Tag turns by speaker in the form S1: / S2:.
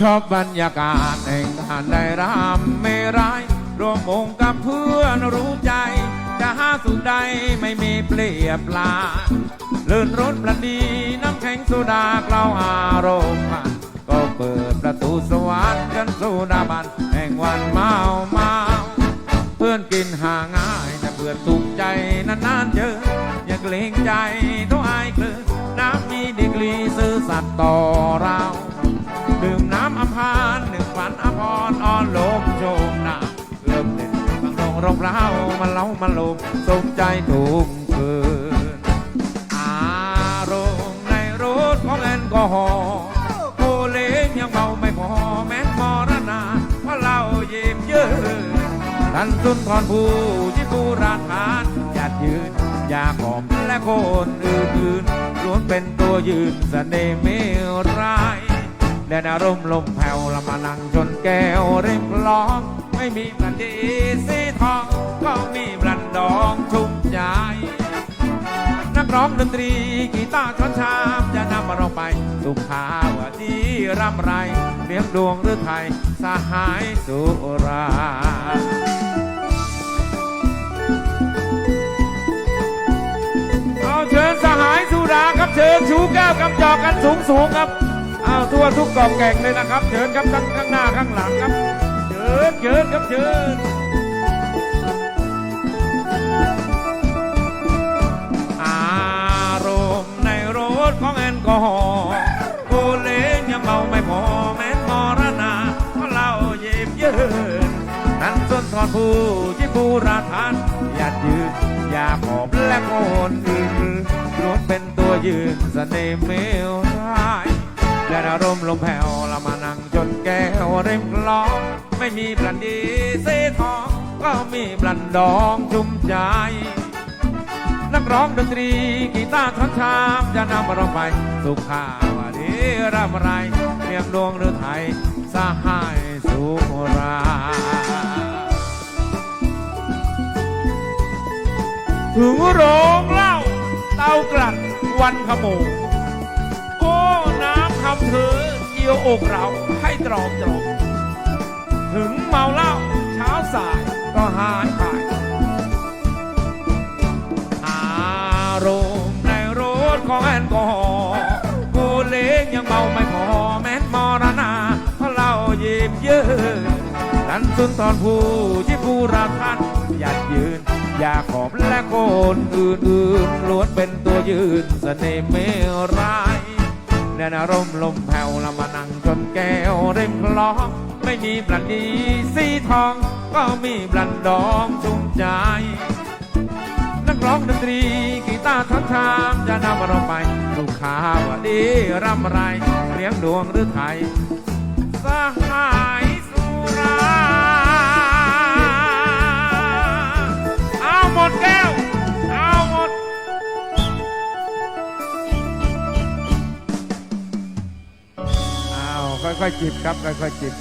S1: ชอบบรรยากาศแห่งการได้รำไม่ร้ายรวมวงกับเพื่อนรู้ใจ จะหาสุดใดไม่มีเปรียบลานลื่นรถประดีน้ำแข็งโซดาเกลาอารมณ์มันก็เปิดประตูสวรรค์กันสู่ดาบันแห่งวันเมาเมาเพื่อนกินหาง่ายแต่เพื่อนถูกใจนานๆเจออย่าเกรงใจต้องอายเกลือน้ำมีดีกรีซื่อสัตย์ต่อ รบเร้ามาเล้ามาลมสมใจทุกคืนอารมณ์ในรถของแอลกอฮอล์ผู้เล่นยังเมาไม่พอแม้มรณาเพราะเราเย็บเยืนท่านสุนทรผู้ที่ผู้ราทานหยาดยืนยาขอมและคนอื่นๆล้วนเป็นตัวยืนเสน่ห์ไม่ร้ายแดนอารมณ์ลมแผ่วละมานั่งจนแก้วเร่งคลองไม่มีบันดีสี ทองก็มีบรันดองชุ่มใจนักร้องดนตรีกีตาร์ช้อนชามจะนำมาเราไปสุขาวดีร่ำไรเลี้ยงดวงหรือไทยสหายสุราเอาเชิญสหายสุราครับเชิญชูแก้วกำจอกกันสูงสูงครับเอาทั่วทุกกองแก่งเลยนะครับเชิญครับทั้งข้างหน้าข้างหลังครับเชิญเชิญครับเชิญ ในรถของแอลกอฮอล์ผู้เล่นยังเมาไม่พอแม้นมรณาเพราะเราเย็บเยินนั้นส้นทอนผู้ที่บูราทานหยาดยืนอยาขอบและคนอื่นล้วนเป็นตัวยืนเสน่ห์เมลร้ายและอารมณ์ลมแผ่วละมานั่งจนแก้วเร่มกลองไม่มีบลันดีเสทองก็มีบลันดองชุ่มใจ นักร้องดนตรีกีตาร์ช้อนชามจะนำเราไปสุขาวดีรำไรเรียงดวงหรือไทยสหายสุราถึงโรงเหล้าเตากลั่นวันขโมงโอ้น้ำคำเธอเกี่ยวอกเราให้ตรอมตรอมถึงเมาเหล้า แอลกอฮอล์ผู้เล็กยังเมาไม่พอแม้นมรณาเพราะเราหยิบยืนนั้นสุนทรผู้ที่ผู้ราท่านหยัดยืน อยากขอบและคนอื่นๆล้วนเป็นตัวยืนเสน่ห์ไม่ร้ายแดนอารมณ์ลมแผ่วละมานั่งจนแก้วเร่มคลอง ไม่มีบลันดีสีทอง ก็มีบลันดองชุ่มใจ นักร้องดนตรี กีตาร์ช้อนชามจะนำเราไปลูกค้าวดีร่ำไรเลี้ยงดวงหรือไทยสหายสุราเอาหมดแก้ว เอาหมด เอาค่อยๆจิบครับ ค่อยๆจิบ